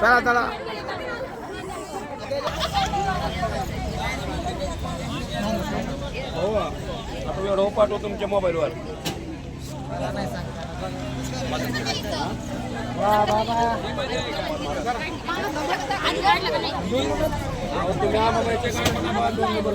चला चला. हो आता एवढं पाठव तुमच्या मोबाईलवर. तुम्ही आम्हाला दोन नंबर